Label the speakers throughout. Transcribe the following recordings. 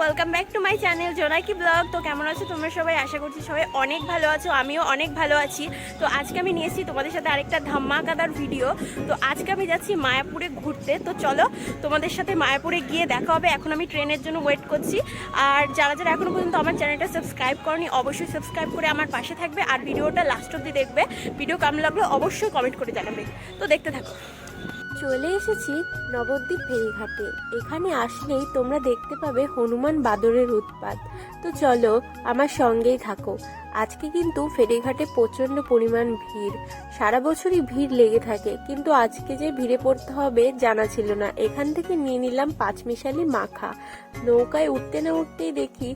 Speaker 1: Welcome back to my channel Jonaki blog তো কেমন আছো তোমরা সবাই? আশা করছি সবাই অনেক ভালো আছো, আমিও অনেক ভালো আছি। তো আজকে আমি নিয়ে এসেছি তোমাদের সাথে আরেকটা ধাম্মাকাদার ভিডিও তো আজকে আমি যাচ্ছি মায়াপুরে ঘুরতে। তো চলো, তোমাদের সাথে মায়াপুরে গিয়ে দেখা হবে। এখন আমি ট্রেনের জন্য ওয়েট করছি। আর যারা যারা এখনও পর্যন্ত আমার চ্যানেলটা সাবস্ক্রাইব করনি, অবশ্যই সাবস্ক্রাইব করে আমার পাশে থাকবে। আর ভিডিওটা লাস্ট অব্দি দেখবে। ভিডিও কেমন লাগল অবশ্যই কমেন্ট করে জানাবে। তো দেখতে থাকো।
Speaker 2: চলে এসেছি নবদ্বীপ ফেরিঘাটে। এখানে আসলেই তোমরা দেখতে পাবে হনুমান বাদরের উৎপাত। তো চলো, আমার সঙ্গেই থাকো। আজকে কিন্তু ফেরিঘাটে প্রচণ্ড পরিমাণ ভিড়। সারা বছরই ভিড় লেগে থাকে, কিন্তু আজকে যে ভিড়ে পড়তে হবে জানা ছিল না। এখান থেকে নিয়ে নিলাম পাঁচমিশালি মাখা। নৌকায় উঠতে না উঠতেই দেখি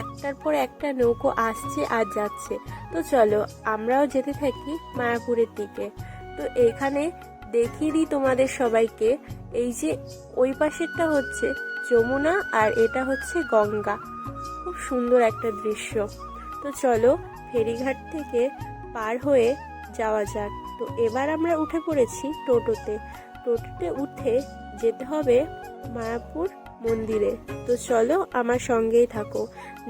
Speaker 2: একটার পর একটা নৌকো আসছে আর যাচ্ছে। তো চলো, আমরাও যেতে থাকি মায়াপুরের দিকে। তো এখানে দেখিয়ে দিই তোমাদের সবাইকে। এই যে ওই পাশেরটা হচ্ছে যমুনা আর এটা হচ্ছে গঙ্গা। খুব সুন্দর একটা দৃশ্য। তো চলো ফেরিঘাট থেকে পার হয়ে যাওয়া যাক। তো এবার আমরা উঠে পড়েছি টোটোতে। টোটোতে উঠে যেতে হবে মায়াপুর মন্দিরে। তো চলো আমার সঙ্গেই থাকো।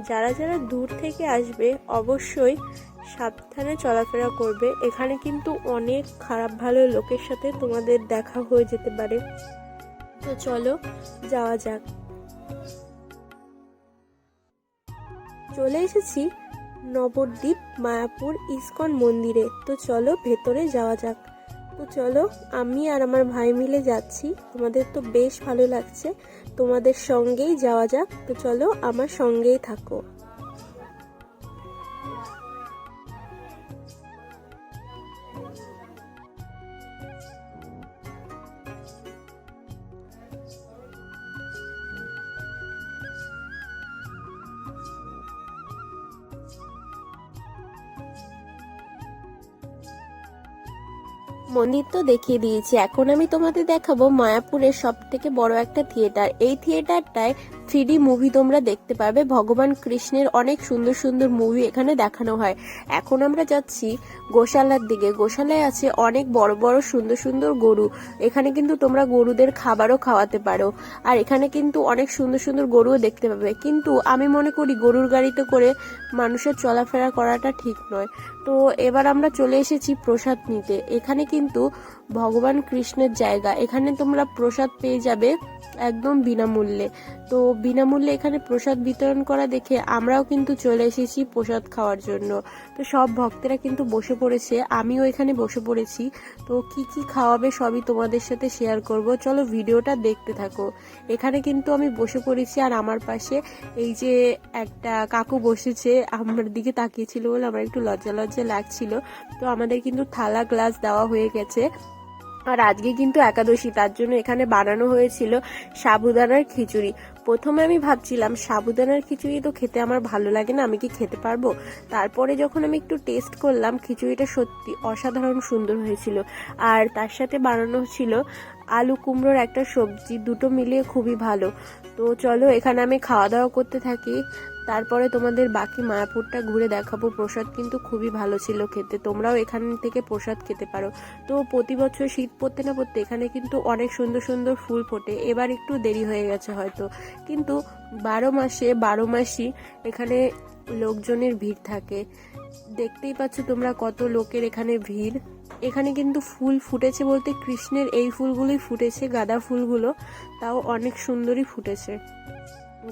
Speaker 2: যারা যারা দূর থেকে আসবে অবশ্যই সাবধানে চলাফেরা করবে। এখানে কিন্তু অনেক খারাপ ভালো লোকের সাথে তোমাদের দেখা হয়ে যেতে পারে। তো চলো, যাওয়া যাক। চলে এসেছি নবদ্বীপ মায়াপুর ইসকন মন্দিরে। তো চলো, ভেতরে যাওয়া যাক। তো চলো, আমি আর আমার ভাই মিলে যাচ্ছি। তোমাদের তো বেশ ভালো লাগছে। তোমাদের সঙ্গেই যাওয়া যাক। তো চলো, আমার সঙ্গেই থাকো। মন্দির তো দেখিয়ে দিয়েছি। এখন আমি তোমাদের দেখাবো মায়াপুরের সব থেকে বড় একটা থিয়েটার। এই থিয়েটারটায় থ্রি মুভি তোমরা দেখতে পাবে ভগবান কৃষ্ণের অনেক সুন্দর সুন্দর মুভি এখানে দেখানো হয়। এখন আমরা যাচ্ছি গোশালার দিকে। গোশালায় আছে অনেক বড় বড় সুন্দর সুন্দর গরু। এখানে কিন্তু তোমরা গরুদের খাবারও খাওয়াতে পারো। আর এখানে কিন্তু অনেক সুন্দর সুন্দর গরুও দেখতে পাবে। কিন্তু আমি মনে করি গরুর গাড়িতে করে মানুষের চলাফেরা করাটা ঠিক নয়। তো এবার আমরা চলে এসেছি প্রসাদ নিতে। এখানে কিন্তু কিন্তু ভগবান কৃষ্ণের জায়গা। এখানে তোমরা প্রসাদ পেয়ে যাবে একদম বিনামূল্যে। তো বিনামূল্যে এখানে প্রসাদ বিতরণ করা দেখে আমরাও কিন্তু চলে এসেছি প্রসাদ খাওয়ার জন্য। তো সব ভক্তেরা কিন্তু বসে পড়েছে, আমিও এখানে বসে পড়েছি। তো কি কি খাওয়াবে সবই তোমাদের সাথে শেয়ার করব। চলো ভিডিওটা দেখতে থাকো। এখানে কিন্তু আমি বসে পড়েছি আর আমার পাশে এই যে একটা কাকু বসেছে, আমার দিকে তাকিয়েছিল বলে আমার একটু লজ্জা লজ্জা লাগছিল। তো আমাদের কিন্তু থালা গ্লাস দেওয়া হয়ে গেছে। আর আজকে কিন্তু একাদশী, তার জন্য এখানে বানানো হয়েছিল সাবুদানার খিচুড়ি। প্রথমে আমি ভাবছিলাম, সাবুদানার খিচুড়ি তো খেতে আমার ভালো লাগে না, আমি কি খেতে পারব? তারপরে যখন আমি একটু টেস্ট করলাম, খিচুড়িটা সত্যি অসাধারণ সুন্দর হয়েছিল। আর তার সাথে বানানো ছিল আলু কুমড়োর একটা সবজি, দুটো মিলিয়ে খুবই ভালো। তো চলো, এখানে আমি খাওয়া দাওয়া করতে থাকি। তারপরে তোমাদের বাকি মায়াপুরটা ঘুরে দেখাবো। প্রসাদ কিন্তু খুবই ভালো ছিল খেতে। তোমরাও এখান থেকে প্রসাদ খেতে পারো। তো প্রতি বছর শীত পড়তে না পড়তে এখানে কিন্তু অনেক সুন্দর সুন্দর ফুল ফোটে। এবার একটু দেরি হয়ে গেছে হয়তো। কিন্তু বারো মাসে, বারো মাসই এখানে লোকজনের ভিড় থাকে। দেখতেই পাচ্ছ তোমরা কত লোকের এখানে ভিড়। এখানে কিন্তু ফুল ফুটেছে বলতে কৃষ্ণের এই ফুলগুলোই ফুটেছে, গাঁদা ফুলগুলো। তাও অনেক সুন্দরই ফুটেছে।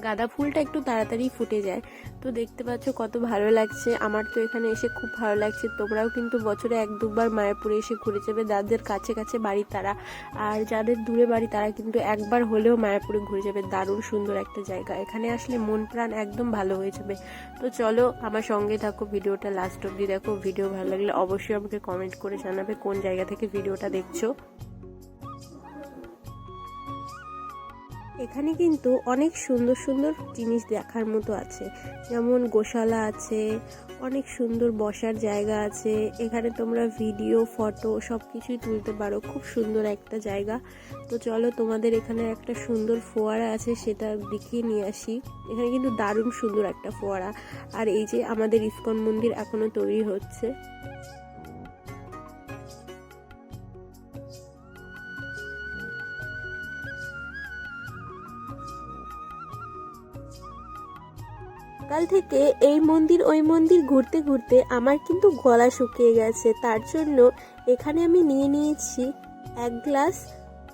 Speaker 2: গাঁদা ফুলটা একটু তাড়াতাড়ি ফুটে যায়। তো দেখতে পাচ্ছ কত ভালো লাগছে। আমার তো এখানে এসে খুব ভালো লাগছে। তোমরাও কিন্তু বছরে এক দুবার মায়াপুরে এসে ঘুরে যাবে। যাদের কাছে কাছে বাড়ি তারা। আর যাদের দূরে বাড়ি, তারা কিন্তু একবার হলেও মায়াপুরে ঘুরে যাবে। দারুণ সুন্দর একটা জায়গা। এখানে আসলে মন প্রাণ একদম ভালো হয়ে যাবে। তো চলো আমার সঙ্গে থাকো। ভিডিওটা লাস্ট অব্দি দেখো। ভিডিও ভালো লাগলে অবশ্যই আমাকে কমেন্ট করে জানাবে কোন জায়গা থেকে ভিডিওটা দেখছ। এখানে কিন্তু অনেক সুন্দর সুন্দর জিনিস দেখার মতো আছে। যেমন গোশালা আছে, অনেক সুন্দর বসার জায়গা আছে। এখানে তোমরা ভিডিও ফটো সব কিছুই তুলতে পারো। খুব সুন্দর একটা জায়গা। তো চলো তোমাদের এখানে একটা সুন্দর ফোয়ারা আছে, সেটা দেখিয়ে নিয়ে আসি। এখানে কিন্তু দারুণ সুন্দর একটা ফোয়ারা। আর এই যে আমাদের ইস্কন মন্দির এখনও তৈরি হচ্ছে। সকাল থেকে এই মন্দির, ওই মন্দির ঘুরতে ঘুরতে আমার কিন্তু গলা শুকিয়ে গেছে। তার জন্য এখানে আমি নিয়ে নিয়েছি এক গ্লাস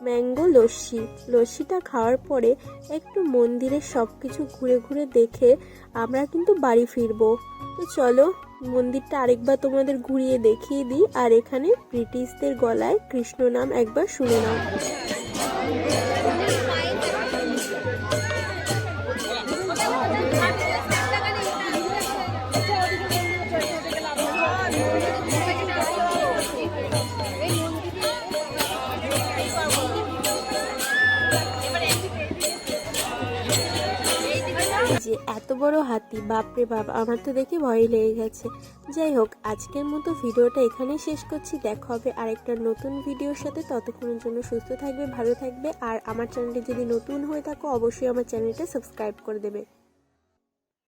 Speaker 2: ম্যাঙ্গো লস্যি। লস্যিটা খাওয়ার পরে একটু মন্দিরের সব কিছু ঘুরে ঘুরে দেখে আমরা কিন্তু বাড়ি ফিরবো। তো চলো, মন্দিরটা আরেকবার তোমাদের ঘুরিয়ে দেখিয়ে দিই আর এখানে ব্রিটিশদের গলায় কৃষ্ণ নাম একবার শুনে নাও। বড় হাতি, বাপরে বাপ, আমার তো দেখে ভয় লেগে গেছে। যাই হোক, আজকের মতো ভিডিওটা এখানেই শেষ করছি। দেখা হবে আরেকটা নতুন ভিডিওর সাথে। ততক্ষণের জন্য সুস্থ থাকবে, ভালো থাকবে। আর আমার চ্যানেলটি যদি নতুন হয়ে থাকো, অবশ্যই আমার চ্যানেলটা সাবস্ক্রাইব করে দেবে।